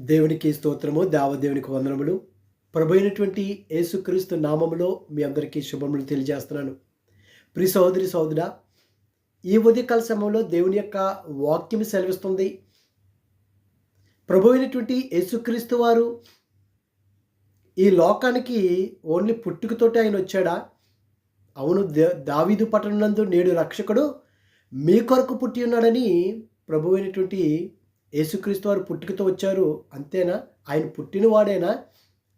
దేవునికి స్తోత్రము దేవదేవునికి వందనములు. ప్రభు అయినటువంటి యేసుక్రీస్తు నామములో మీ అందరికీ శుభములు తెలియజేస్తున్నాను. ప్రి సహోదరి సహోదరా ఈ ఉదయకాల సమయంలో దేవుని యొక్క వాక్యం సెలవిస్తుంది. ప్రభు అయినటువంటి యేసుక్రీస్తు వారు ఈ లోకానికి ఓన్లీ పుట్టుకతోటి ఆయన వచ్చాడా? అవును దావీదు పట్టణందు నేడు రక్షకుడు మీ కొరకు పుట్టి ఉన్నాడని ప్రభు అయినటువంటి యేసుక్రీస్తు వారు పుట్టుకతో వచ్చారు అంతేనా? ఆయన పుట్టినవాడేనా?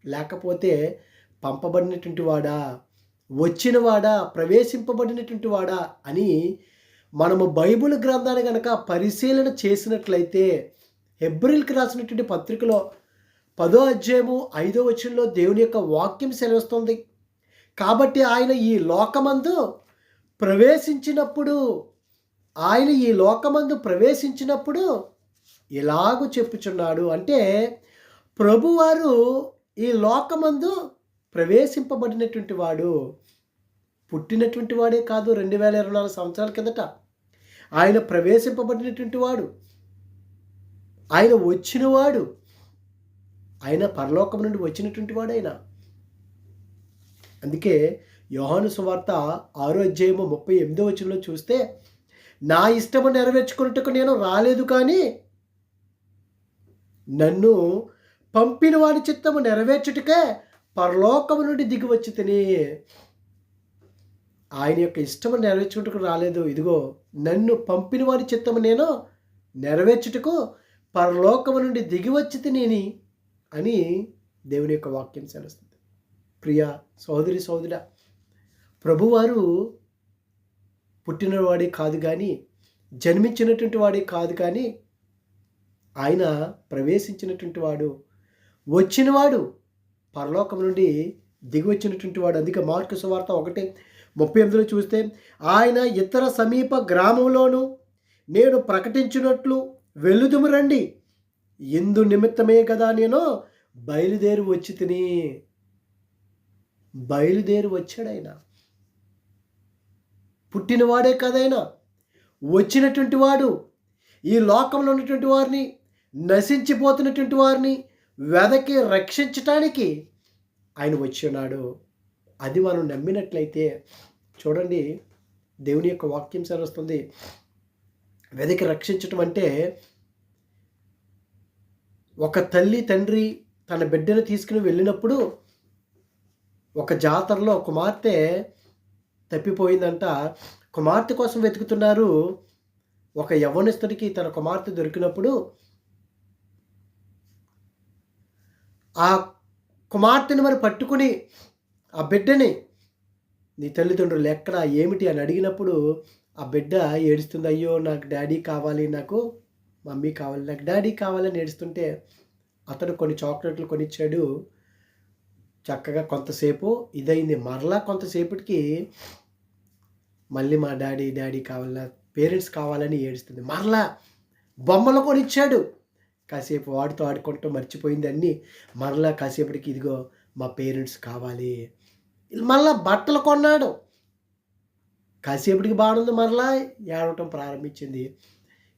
లేకపోతే పంపబడినటువంటి వాడా? వచ్చినవాడా? ప్రవేశింపబడినటువంటి వాడా? అని మనము బైబిల్ గ్రంథాన్ని కనుక పరిశీలన చేసినట్లయితే హెబ్రిల్కి రాసినటువంటి పత్రికలో పదో అధ్యాయము ఐదో వచనంలో దేవుని యొక్క వాక్యం సెలవిస్తుంది. కాబట్టి ఆయన ఈ లోకమందు ప్రవేశించినప్పుడు ఆయన ఈ లోకమందు ప్రవేశించినప్పుడు ఇలాగూ చెప్పుచున్నాడు అంటే ప్రభువారు ఈ లోకమందు ప్రవేశింపబడినటువంటి వాడు. పుట్టినటువంటి వాడే కాదు రెండు వేల ఇరవై నాలుగు సంవత్సరాల కిందట. ఆయన ప్రవేశింపబడినటువంటి వాడు. ఆయన వచ్చినవాడు. ఆయన పరలోకం నుండి వచ్చినటువంటి వాడు ఆయన అందుకే యోహాను సువార్త ఆరో అధ్యాయము ముప్పై ఎనిమిదో వచనంలో చూస్తే నా ఇష్టము నెరవేర్చుకున్నట్టుకు నేను రాలేదు కానీ నన్ను పంపిన వాడి చిత్తము నెరవేర్చుటకే పరలోకము నుండి దిగి వచ్చి తిని ఆయన యొక్క ఇష్టము నెరవేర్చుకుంటకు రాలేదు. ఇదిగో నన్ను పంపిన వాడి చిత్తము నేను నెరవేర్చుటకు పరలోకము నుండి దిగి వచ్చి తిని అని దేవుని యొక్క వాక్యం సెలవుస్తుంది. ప్రియ సోదరి సోదరుడ ప్రభువారు పుట్టినవాడే కాదు కానీ జన్మించినటువంటి వాడే కాదు కానీ ఆయన ప్రవేశించినటువంటి వాడు వచ్చినవాడు పరలోకం నుండి దిగి వచ్చినటువంటి వాడు. అందుకే మార్కు సువార్త ఒకటి ముప్పై ఎనిమిదిలో చూస్తే ఆయన ఇతర సమీప గ్రామంలోను నేను ప్రకటించినట్లు వెల్లుదుము రండి. ఎందు నిమిత్తమే కదా నేను బయలుదేరి వచ్చి తిని. బయలుదేరి వచ్చాడైనా పుట్టినవాడే కదైనా వచ్చినటువంటి వాడు ఈ లోకంలో ఉన్నటువంటి వారిని నశించిపోతున్నటువంటి వారిని వెదకి రక్షించటానికి ఆయన వచ్చి ఉన్నాడు. అది మనం నమ్మినట్లయితే చూడండి దేవుని యొక్క వాక్యం సరస్తుంది వెదకి రక్షించటం అంటే ఒక తల్లి తండ్రి తన బిడ్డను తీసుకుని వెళ్ళినప్పుడు ఒక జాతరలో కుమార్తె తప్పిపోయిందంట. కుమార్తె కోసం వెతుకుతున్నారు. ఒక యవనస్తుడికి తన కుమార్తె దొరికినప్పుడు ఆ కుమార్తెని మరి పట్టుకుని ఆ బిడ్డని నీ తల్లిదండ్రులు ఎక్కడ? ఏమిటి? అని అడిగినప్పుడు ఆ బిడ్డ ఏడుస్తుంది అయ్యో నాకు డాడీ కావాలి నాకు మమ్మీ కావాలి నాకు డాడీ కావాలని ఏడుస్తుంటే అతడు కొన్ని చాక్లెట్లు కొనిచ్చాడు. చక్కగా కొంతసేపు ఇదైంది మరలా కొంతసేపటికి మళ్ళీ మా డాడీ డాడీ కావాల? పేరెంట్స్ కావాలని ఏడుస్తుంది. మరలా బొమ్మలు కొనిచ్చాడు. కాసేపు వాడితో ఆడుకుంటూ మర్చిపోయింది అన్నీ. మరలా కాసేపటికి ఇదిగో మా పేరెంట్స్ కావాలి. మళ్ళా బట్టలు కొన్నాడు. కాసేపటికి బాగుంది మరలా ఏడవటం ప్రారంభించింది.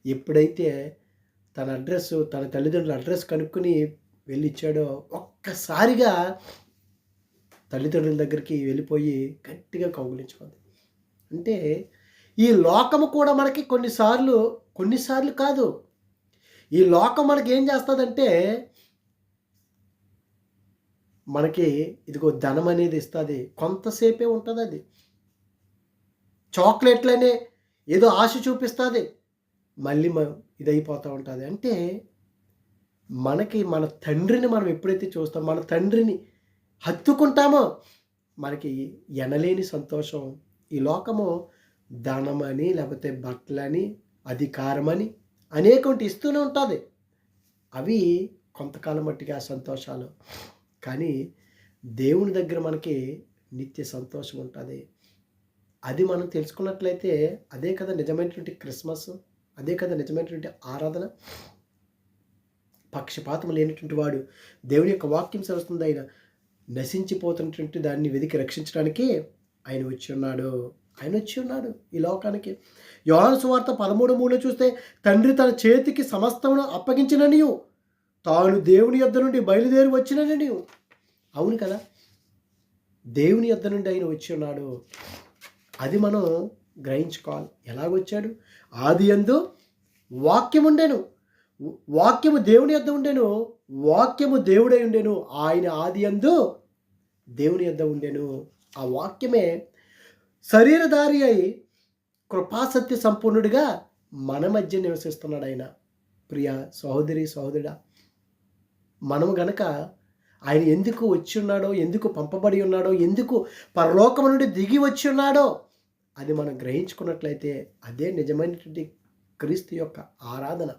ఎప్పుడైతే తన అడ్రస్ తన తల్లిదండ్రుల అడ్రస్ కనుక్కొని వెళ్ళిచ్చాడో ఒక్కసారిగా తల్లిదండ్రుల దగ్గరికి వెళ్ళిపోయి గట్టిగా కౌగులించుకుంది. అంటే ఈ లోకము కూడా మనకి కొన్నిసార్లు కొన్నిసార్లు కాదు ఈ లోకం మనకి ఏం చేస్తుందంటే మనకి ఇదిగో ధనం అనేది ఇస్తుంది. కొంతసేపే ఉంటుంది అది చాక్లెట్లనే ఏదో ఆశ చూపిస్తుంది. మళ్ళీ ఇది ఇదైపోతూ ఉంటుంది. అంటే మనకి మన తండ్రిని మనం ఎప్పుడైతే చూస్తాం మన తండ్రిని హత్తుకుంటామో మనకి ఎనలేని సంతోషం. ఈ లోకము ధనమని లేకపోతే బట్టలని అధికారమని అనేకటి ఇస్తూనే ఉంటుంది. అవి కొంతకాలం మట్టిగా సంతోషాలు. కానీ దేవుని దగ్గర మనకి నిత్య సంతోషం ఉంటుంది. అది మనం తెలుసుకున్నట్లయితే అదే కదా నిజమైనటువంటి క్రిస్మస్ అదే కదా నిజమైనటువంటి ఆరాధన. పక్షపాతం లేనటువంటి వాడు దేవుని యొక్క వాక్యం సరుస్తుంది ఆయన నశించిపోతున్నటువంటి దాన్ని వెతికి రక్షించడానికి ఆయన వచ్చి ఉన్నాడు. ఆయన వచ్చి ఉన్నాడు ఈ లోకానికి. యోహాను సువార్త పదమూడు మూడులో చూస్తే తండ్రి తన చేతికి సమస్తమును అప్పగించిననియు తాను దేవుని యొద్ద నుండి బయలుదేరి వచ్చినని అవును కదా? దేవుని యొద్ద నుండి ఆయన వచ్చి ఉన్నాడు అది మనం గ్రహించుకోవాలి. ఎలాగొచ్చాడు? ఆది ఎందు వాక్యం ఉండేను వాక్యము దేవుని యొద్ద ఉండేను. వాక్యము దేవుడై ఉండేను. ఆయన ఆది ఎందు దేవుని యొద్ద ఉండేను. ఆ వాక్యమే శరీరధారి అయి కృపాసత్య సంపూర్ణుడిగా మన మధ్య నివసిస్తున్నాడు ఆయన. ప్రియ సహోదరి సహోదరుడా మనం గనక ఆయన ఎందుకు వచ్చి ఉన్నాడో ఎందుకు పంపబడి ఉన్నాడో ఎందుకు పరలోకం నుండి దిగి వచ్చి ఉన్నాడో అది మనం గ్రహించుకున్నట్లయితే అదే నిజమైనటువంటి క్రీస్తు యొక్క ఆరాధన.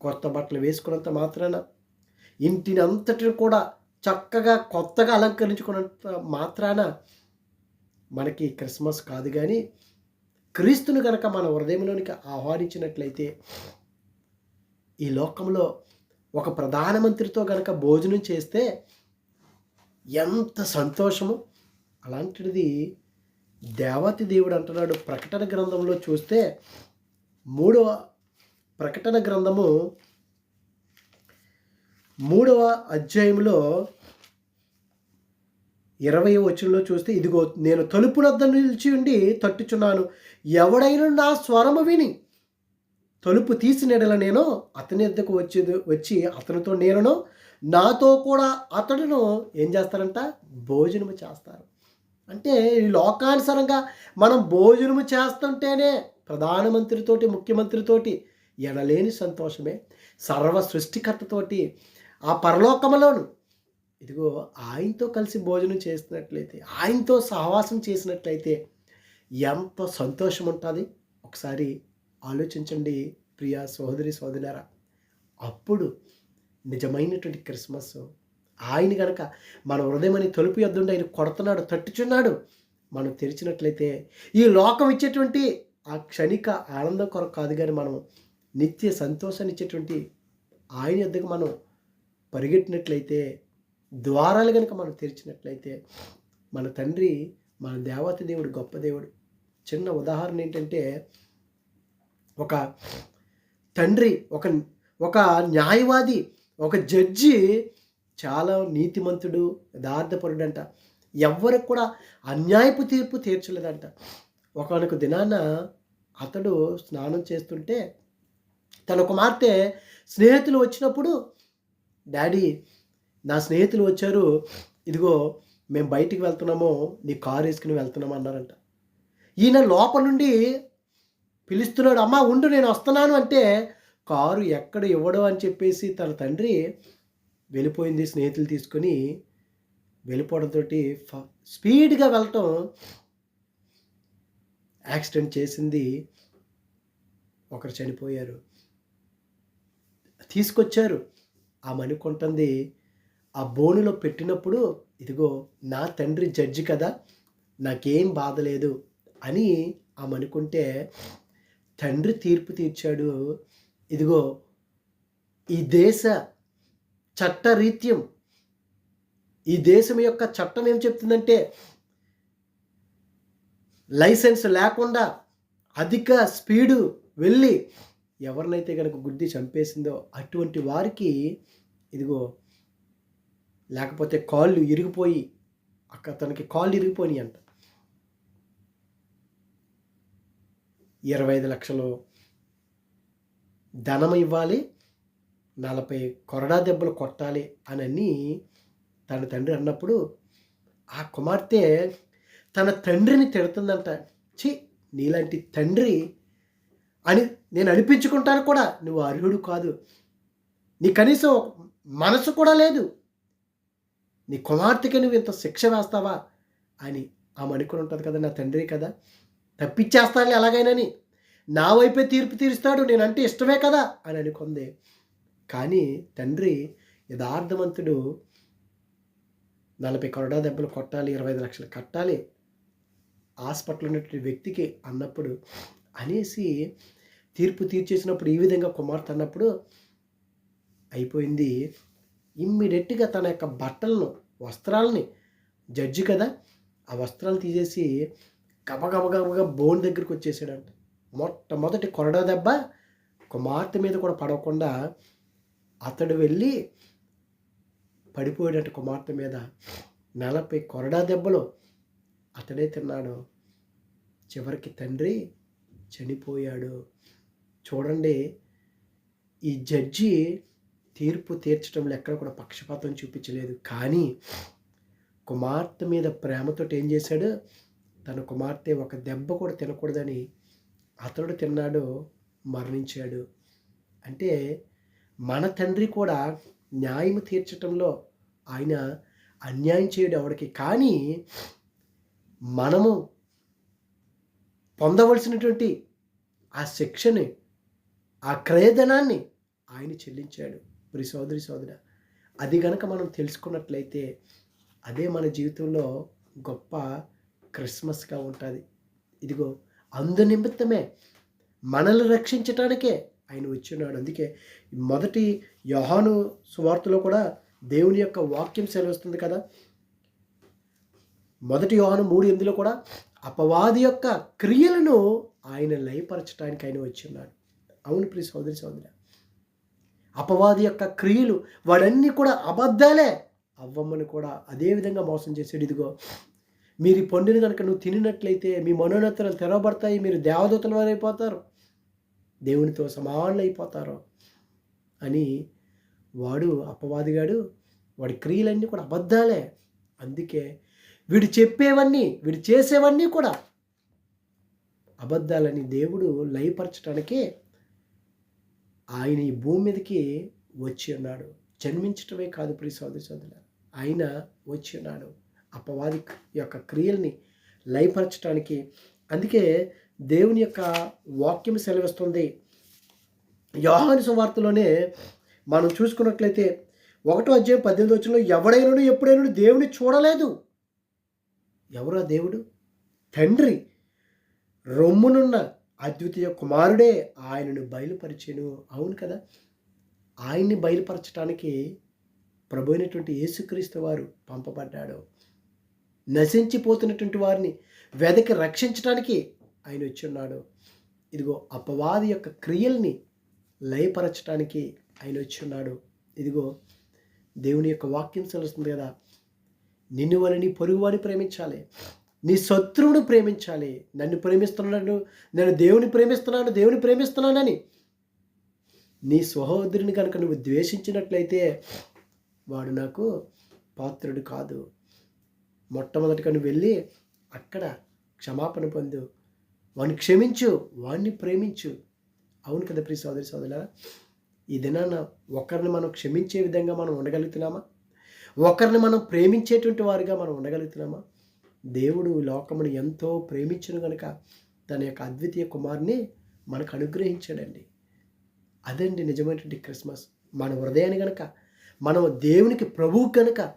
కొత్త బట్టలు వేసుకున్నంత మాత్రాన ఇంటిని అంతటిని కూడా చక్కగా కొత్తగా అలంకరించుకున్నంత మాత్రాన మనకి క్రిస్మస్ కాదు కానీ క్రీస్తును కనుక మన హృదయంలోనికి ఆహ్వానించినట్లయితే ఈ లోకంలో ఒక ప్రధానమంత్రితో కనుక భోజనం చేస్తే ఎంత సంతోషము. అలాంటిది దేవతి దేవుడు అంటున్నాడు ప్రకటన గ్రంథంలో చూస్తే మూడవ ప్రకటన గ్రంథము మూడవ అధ్యాయంలో ఇరవై వచనంలో చూస్తే ఇదిగో నేను తలుపు వద్ద నిలిచి ఉండి తట్టుచున్నాను. ఎవడైనా నా స్వరము విని తలుపు తీసినడల నేను అతని ఎద్దకు వచ్చి వచ్చి అతనితో నేనును నాతో కూడా అతడును ఏం చేస్తారంట? భోజనము చేస్తారు. అంటే ఈ లోకానుసారంగా మనం భోజనము చేస్తుంటేనే ప్రధానమంత్రితోటి ముఖ్యమంత్రితోటి ఎనలేని సంతోషమే. సర్వ సృష్టికర్తతోటి ఆ పరలోకములోను ఇదిగో ఆయనతో కలిసి భోజనం చేసినట్లయితే ఆయనతో సహవాసం చేసినట్లయితే ఎంత సంతోషం ఉంటుంది ఒకసారి ఆలోచించండి ప్రియ సహోదరి సోదరులారా. అప్పుడు నిజమైనటువంటి క్రిస్మస్ ఆయన కనుక మన హృదయం అని తలుపు ఎద్దుండి ఆయన కొడుతున్నాడు తట్టుచున్నాడు మనం తెరిచినట్లయితే ఈ లోకం ఇచ్చేటువంటి ఆ క్షణిక ఆనందం కొరకు కాదు కానీ మనం నిత్య సంతోషాన్ని ఇచ్చేటువంటి ఆయన యొద్దకు మనం పరిగెట్టినట్లయితే ద్వారాలు కనుక మనం తెరిచినట్లయితే మన తండ్రి మన దేవత దేవుడు గొప్ప దేవుడు. చిన్న ఉదాహరణ ఏంటంటే ఒక తండ్రి ఒక ఒక న్యాయవాది ఒక జడ్జి చాలా నీతిమంతుడు యథార్థపరుడు అంట ఎవ్వరికి కూడా అన్యాయపు తీర్పు తీర్చలేదంట. ఒకనొక దినాన అతడు స్నానం చేస్తుంటే తన కుమార్తె స్నేహితులు వచ్చినప్పుడు డాడీ నా స్నేహితులు వచ్చారు ఇదిగో మేము బయటికి వెళ్తున్నాము నీ కారు వేసుకుని వెళ్తున్నాము అన్నారంట. ఈయన లోపల నుండి పిలుస్తున్నాడు అమ్మా ఉండు నేను వస్తున్నాను అంటే కారు ఎక్కడ ఇవ్వడం అని చెప్పేసి తన తండ్రి వెళ్ళిపోయింది స్నేహితులు తీసుకొని వెళ్ళిపోవడంతో స్పీడ్గా వెళ్ళటం యాక్సిడెంట్ చేసింది ఒకరు చనిపోయారు. తీసుకొచ్చారు ఆ మణికొంటుంది ఆ బోనులో పెట్టినప్పుడు ఇదిగో నా తండ్రి జడ్జి కదా నాకేం బాధ లేదు అని ఆమె అనుకుంటే తండ్రి తీర్పు తీర్చాడు. ఇదిగో ఈ దేశ చట్టరీత్యం ఈ దేశం యొక్క చట్టం ఏం చెప్తుందంటే లైసెన్స్ లేకుండా అధిక స్పీడు వెళ్ళి ఎవరినైతే కనుక గుద్ది చంపేసిందో అటువంటి వారికి ఇదిగో లేకపోతే కాళ్ళు ఇరిగిపోయి అక్క తనకి కాళ్ళు ఇరిగిపోయినాయి అంట. ఇరవై ఐదు లక్షలు ధనం ఇవ్వాలి నలభై కొరడా దెబ్బలు కొట్టాలి అని తన తండ్రి అన్నప్పుడు ఆ కుమార్తె తన తండ్రిని తిడుతుందంట. చి నీలాంటి తండ్రి అని నేను అనిపించుకుంటాను కూడా. నువ్వు అర్హుడు కాదు. నీ కనీసం మనసు కూడా లేదు. నీ కుమార్తెకి నువ్వు ఇంత శిక్ష వేస్తావా అని ఆమె అనుకుని ఉంటుంది కదా నా తండ్రి కదా. తప్పించేస్తాను ఎలాగైనాని? నా వైపే తీర్పు తీరుస్తాడు నేనంటే ఇష్టమే కదా అని అనుకుంది. కానీ తండ్రి యథార్థవంతుడు నలభై కొరడా దెబ్బలు కొట్టాలి ఇరవై ఐదు లక్షలు కట్టాలి హాస్పిటల్ ఉన్నటువంటి వ్యక్తికి అన్నప్పుడు అనేసి తీర్పు తీర్చేసినప్పుడు ఈ విధంగా కుమార్తె అన్నప్పుడు అయిపోయింది. ఇమ్మీడియట్గా తన యొక్క బట్టలను వస్త్రాలని జడ్జి కదా ఆ వస్త్రాలు తీసేసి గబగబగబగా బోన్ దగ్గరికి వచ్చేసాడంట. మొట్టమొదటి కొరడా దెబ్బ కుమార్తె మీద కూడా పడకుండా అతడు వెళ్ళి పడిపోయాడంట కుమార్తె మీద. నలభై కొరడా దెబ్బలు అతడే తిన్నాడు. చివరికి తండ్రి చనిపోయాడు. చూడండి ఈ జడ్జి తీర్పు తీర్చడంలో ఎక్కడ కూడా పక్షపాతం చూపించలేదు. కానీ కుమార్తె మీద ప్రేమతో ఏం చేశాడు? తన కుమార్తె ఒక దెబ్బ కూడా తినకూడదని అతడు తిన్నాడు మరణించాడు. అంటే మన తండ్రి కూడా న్యాయం తీర్చటంలో ఆయన అన్యాయం చేయడు ఆవిడకి. కానీ మనము పొందవలసినటువంటి ఆ శిక్షని ఆ క్రయధనాన్ని ఆయన చెల్లించాడు. ప్రి సోదరి సోదర అది కనుక మనం తెలుసుకున్నట్లయితే అదే మన జీవితంలో గొప్ప క్రిస్మస్గా ఉంటుంది. ఇదిగో అందు నిమిత్తమే మనల్ని రక్షించటానికే ఆయన వచ్చినాడు. అందుకే మొదటి యోహాను సువార్తలో కూడా దేవుని యొక్క వాక్యం సెలవుస్తుంది కదా? మొదటి యోహాను మూడు ఎనిమిదిలో కూడా అపవాది యొక్క క్రియలను ఆయన లయపరచడానికి ఆయన వచ్చి ఉన్నాడు అవును ప్రియ సోదరి సోదరి. అపవాది యొక్క క్రియలు వాడన్నీ కూడా అబద్ధాలే. అవ్వమ్మని కూడా అదే విధంగా మోసం చేసాడు ఇదిగో మీరు ఈ పండుని కనుక నువ్వు తినినట్లయితే మీ మనోన్నతలు తెరవబడతాయి మీరు దేవదూతల వారు అయిపోతారు దేవునితో సమానులు అయిపోతారు అని వాడు అపవాదిగాడు వాడి క్రియలన్నీ కూడా అబద్ధాలే. అందుకే వీడు చెప్పేవన్నీ వీడు చేసేవన్నీ కూడా అబద్ధాలని దేవుడు లయపరచడానికి ఆయన ఈ భూమి మీదకి వచ్చి ఉన్నాడు. జన్మించటమే కాదు ప్రియ సోదరి సోదరు ఆయన వచ్చి ఉన్నాడు. అపవాది యొక్క క్రియల్ని లయపరచడానికి అందుకే దేవుని యొక్క వాక్యం సెలవిస్తుంది. యోహాను సువార్తలోనే మనం చూసుకున్నట్లయితే ఒకటో అధ్యాయం పద్దెనిమిది వచ్చిన ఎవడైనా ఎప్పుడైనా దేవుని చూడలేదు. ఎవరా దేవుడు? తండ్రి. రొమ్మునున్న అద్వితీయ కుమారుడే ఆయనను బయలుపరిచేను. అవును కదా? ఆయన్ని బయలుపరచడానికి ప్రభు అయినటువంటి యేసుక్రీస్తు వారు పంపబడ్డాడు. నశించిపోతున్నటువంటి వారిని వెదకి రక్షించడానికి ఆయన వచ్చి ఉన్నాడు ఇదిగో అపవాది యొక్క క్రియల్ని లయపరచడానికి ఆయన వచ్చి ఉన్నాడు ఇదిగో దేవుని యొక్క వాక్యం తెలుస్తుంది కదా? నిన్ను వారిని పొరుగువారిని ప్రేమించాలి. నీ శత్రువును ప్రేమించాలి. నన్ను ప్రేమిస్తున్నాను నేను దేవుని ప్రేమిస్తున్నాను దేవుని ప్రేమిస్తున్నానని. నీ సహోదరుని కనుక నువ్వు ద్వేషించినట్లయితే వాడు నాకు పాత్రుడు కాదు. మొట్టమొదటిగా నువ్వు వెళ్ళి అక్కడ క్షమాపణ పొందు. వాడిని క్షమించు వాడిని ప్రేమించు. అవును కదా ప్రియ సోదరి సోదరుల ఈ దినాన ఒకరిని మనం క్షమించే విధంగా మనం ఉండగలుగుతున్నామా? ఒకరిని మనం ప్రేమించేటువంటి వారిగా మనం ఉండగలుగుతున్నామా? దేవుడు లోకమును ఎంతో ప్రేమించను కనుక తన యొక్క అద్వితీయ కుమార్ని మనకు అనుగ్రహించాడండి. అదండి నిజమైనటువంటి క్రిస్మస్. మన హృదయాన్ని కనుక మనం దేవునికి ప్రభువు కనుక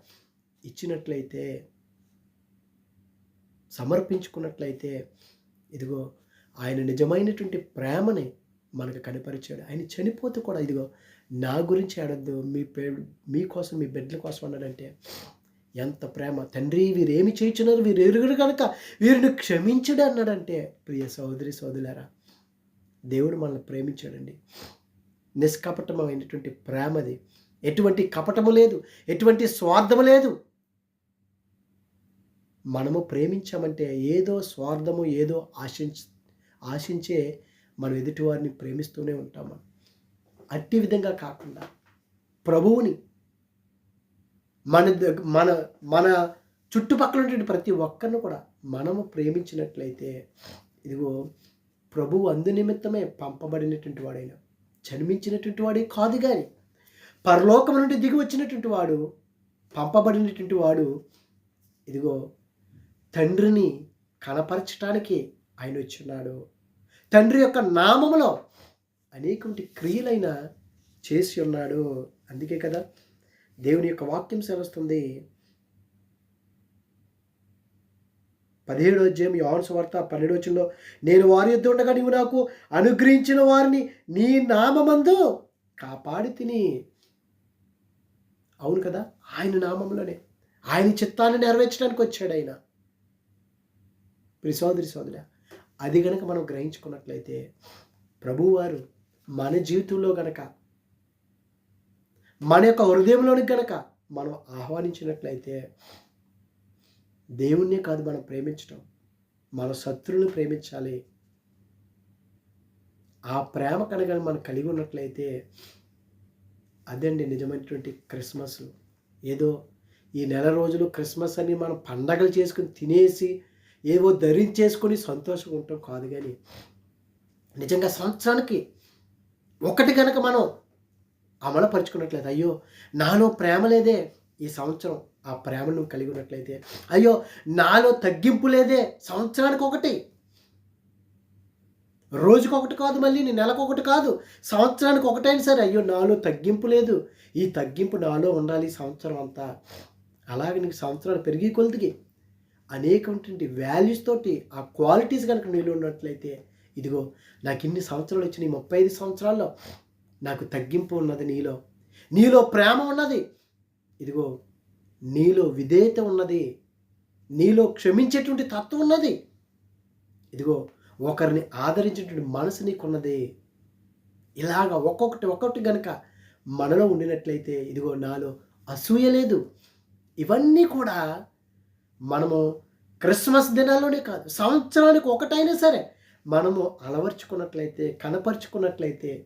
ఇచ్చినట్లయితే సమర్పించుకున్నట్లయితే ఇదిగో ఆయన నిజమైనటువంటి ప్రేమని మనకు కనపరిచాడు. ఆయన చనిపోతే కూడా ఇదిగో నా గురించి ఆడద్దు మీ పే మీకోసం మీ బిడ్డల కోసం అన్నాడంటే ఎంత ప్రేమ. తండ్రి వీరేమి చేయించినారు వీరు ఎరుగురు కనుక వీరిని క్షమించడు అన్నాడంటే ప్రియ సోదరి సోదరులారా దేవుడు మనల్ని ప్రేమించాడండి. నిష్కపటమైనటువంటి ప్రేమది. ఎటువంటి కపటము లేదు. ఎటువంటి స్వార్థము లేదు. మనము ప్రేమించామంటే ఏదో స్వార్థము ఏదో ఆశించ ఆశించే మనం ఎదుటివారిని ప్రేమిస్తూనే ఉంటాం మనం అట్టి విధంగా కాకుండా ప్రభువుని మన మన మన చుట్టుపక్కల ఉన్నటువంటి ప్రతి ఒక్కరిని కూడా మనము ప్రేమించినట్లయితే ఇదిగో ప్రభువు అందు నిమిత్తమే పంపబడినటువంటి వాడైన జన్మించినటువంటి వాడే కాదు కానీ పరలోకం నుండి దిగి వచ్చినటువంటి వాడు పంపబడినటువంటి వాడు ఇదిగో తండ్రిని కనపరచటానికి ఆయన వచ్చున్నాడు తండ్రి యొక్క నామములో అనేకటి క్రియలైన చేసి ఉన్నాడు. అందుకే కదా దేవుని యొక్క వాక్యం సెలవుస్తుంది. పదిహేడు అధ్యాయం యోన్స్ వార్త పన్నెండు వచ్చంలో నేను వారి యుద్ధ ఉండగా నీవు నాకు అనుగ్రహించిన వారిని నీ నామందు కాపాడి తిని. అవును కదా? ఆయన నామంలోనే. ఆయన చిత్తాన్ని నెరవేర్చడానికి వచ్చాడు ఆయన. ప్రి సోదరి సోదర అది గనక మనం గ్రహించుకున్నట్లయితే ప్రభువారు మన జీవితంలో గనక మన యొక్క హృదయంలోనికి గనక మనం ఆహ్వానించినట్లయితే దేవుణ్ణే కాదు మనం ప్రేమించడం మన శత్రువుని ప్రేమించాలి. ఆ ప్రేమ కనుక మనం కలిగి ఉన్నట్లయితే అదండి నిజమైనటువంటి క్రిస్మస్. ఏదో ఈ నెల రోజులు క్రిస్మస్ అని మనం పండగలు చేసుకుని తినేసి ఏవో ధరించేసుకొని సంతోషంగా ఉంటాం కాదు కానీ నిజంగా సంవత్సరానికి ఒకటి కనుక మనం అమలుపరుచుకున్నట్లయితే అయ్యో నాలో ప్రేమ లేదే ఈ సంవత్సరం. ఆ ప్రేమను కలిగి ఉన్నట్లయితే అయ్యో నాలో తగ్గింపు లేదే సంవత్సరానికి ఒకటి. రోజుకొకటి కాదు మళ్ళీ నెలకొకటి కాదు సంవత్సరానికి ఒకటైనా సరే అయ్యో నాలో తగ్గింపు లేదు. ఈ తగ్గింపు నాలో ఉండాలి సంవత్సరం అంతా. అలాగే నీకు సంవత్సరాలు పెరిగి కొలిదికి అనేకటువంటి వాల్యూస్ తోటి ఆ క్వాలిటీస్ కనుక నీళ్ళు ఉన్నట్లయితే ఇదిగో నాకు ఇన్ని సంవత్సరాలు వచ్చినాయి ముప్పై ఐదు సంవత్సరాల్లో నాకు తగ్గింపు ఉన్నది నీలో. నీలో ప్రేమ ఉన్నది. ఇదిగో నీలో విధేయత ఉన్నది. నీలో క్షమించేటువంటి తత్వం ఉన్నది. ఇదిగో ఒకరిని ఆదరించేటువంటి మనసు నీకున్నది. ఇలాగ ఒక్కొక్కటి ఒక్కొక్కటి గనక మనలో ఉండినట్లయితే ఇదిగో నాలో అసూయ లేదు. ఇవన్నీ కూడా మనము క్రిస్మస్ దినాల్లోనే కాదు సంవత్సరానికి ఒకటైనా సరే మనము అలవర్చుకున్నట్లయితే కనపరుచుకున్నట్లయితే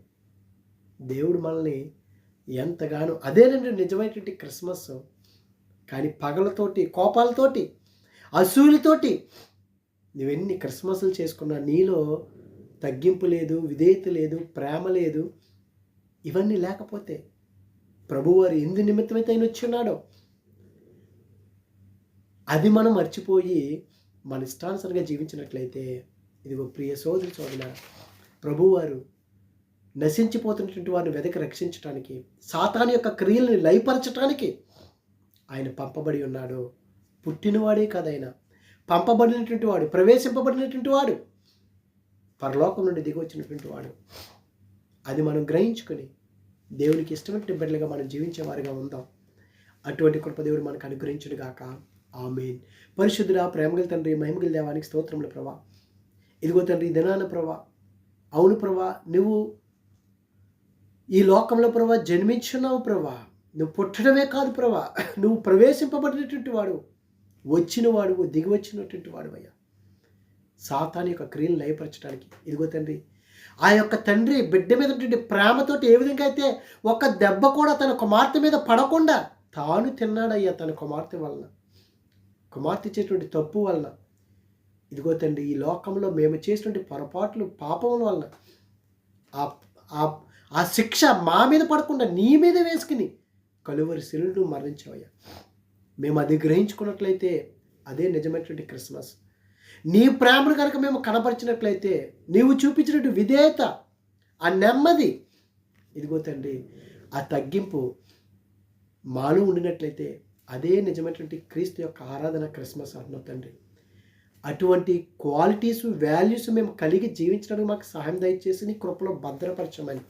దేవుడు మనల్ని ఎంతగానో అదేనండి నిజమైనటువంటి క్రిస్మస్ కానీ పగలతోటి కోపాలతోటి అసూలతోటి నువ్వెన్ని క్రిస్మస్లు చేసుకున్నా నీలో తగ్గింపు లేదు విధేయత లేదు ప్రేమ లేదు. ఇవన్నీ లేకపోతే ప్రభువారు ఎందు నిమిత్తమైతే ఆయన వచ్చి ఉన్నాడో? అది మనం మర్చిపోయి మన ఇష్టానుసరంగా జీవించినట్లయితే ఇదిగో ప్రియ సోదరి సోదర ప్రభువారు నశించిపోతున్నటువంటి వారిని వెదకి రక్షించడానికి సాతాన్ యొక్క క్రియల్ని లయపరచడానికి ఆయన పంపబడి ఉన్నాడు. పుట్టినవాడే కాదైనా పంపబడినటువంటి వాడు ప్రవేశింపబడినటువంటి వాడు పరలోకం నుండి దిగొచ్చినటువంటి వాడు. అది మనం గ్రహించుకొని దేవునికి ఇష్టమైన బిడ్డలుగా మనం జీవించే వారిగా ఉందాం. అటువంటి కృపదేవుడు మనకు అనుగ్రహించుడు గాక. ఆమెన్. పరిశుద్ధుడా ప్రేమగల తండ్రి మహిమగల దేవానికి స్తోత్రముల ప్రభా. ఇదిగో తండ్రి దినాన ప్రభా అవును ప్రభా నువ్వు ఈ లోకంలో ప్రభా జన్మించున్నావు ప్రభా. నువ్వు పుట్టడమే కాదు ప్రభా. నువ్వు ప్రవేశింపబడినటువంటి వాడు వచ్చిన వాడు దిగి వచ్చినటువంటి వాడు అయ్యా. సాతాని యొక్క క్రియలు లయపరచడానికి. ఇదిగో తండ్రి ఆ యొక్క తండ్రి బిడ్డ మీద ప్రేమతోటి ఏ విధంగా అయితే ఒక దెబ్బ కూడా తన కుమార్తె మీద పడకుండా తాను తిన్నాడయ్యా తన కుమార్తె వలన. కుమార్తె చేసినటువంటి తప్పు వలన. ఇదిగో తండ్రి ఈ లోకంలో మేము చేసినటువంటి పొరపాట్లు పాపం వలన. ఆ ఆ శిక్ష మా మీద పడకుండా నీ మీద వేసుకుని కలువరి శిలుడు మరణించావయ్యా. మేము అది గ్రహించుకున్నట్లయితే అదే నిజమైనటువంటి క్రిస్మస్. నీ ప్రేమను కనుక మేము కనపరిచినట్లయితే నీవు చూపించినట్టు విధేయత ఆ నెమ్మది. ఇదిగో తండ్రి ఆ తగ్గింపు మాలో ఉండినట్లయితే అదే నిజమైనటువంటి క్రీస్తు యొక్క ఆరాధన క్రిస్మస్ అంటున్నావు తండ్రి. అటువంటి క్వాలిటీస్ వాల్యూస్ మేము కలిగి జీవించడానికి మాకు సహాయం దయచేసి నీ కృపలో భద్రపరచమని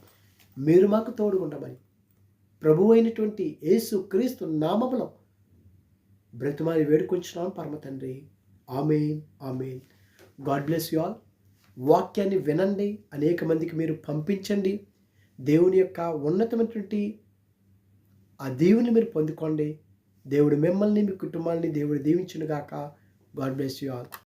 మీరు మాకు తోడుకుంటామని ప్రభు అయినటువంటి యేసు క్రీస్తు నామములో బ్రతిమారి వేడుకొంచున్నాం పరమ తండ్రి. Amen amen. God bless you all. వాక్యాన్ని వినండి. అనేక మందికి మీరు పంపించండి. దేవుని యొక్క ఉన్నతమైనటువంటి ఆ దేవుని మీరు పొందుకోండి. దేవుడు మిమ్మల్ని మీ కుటుంబాన్ని దేవుడు దీవించునుగాక. God bless you all.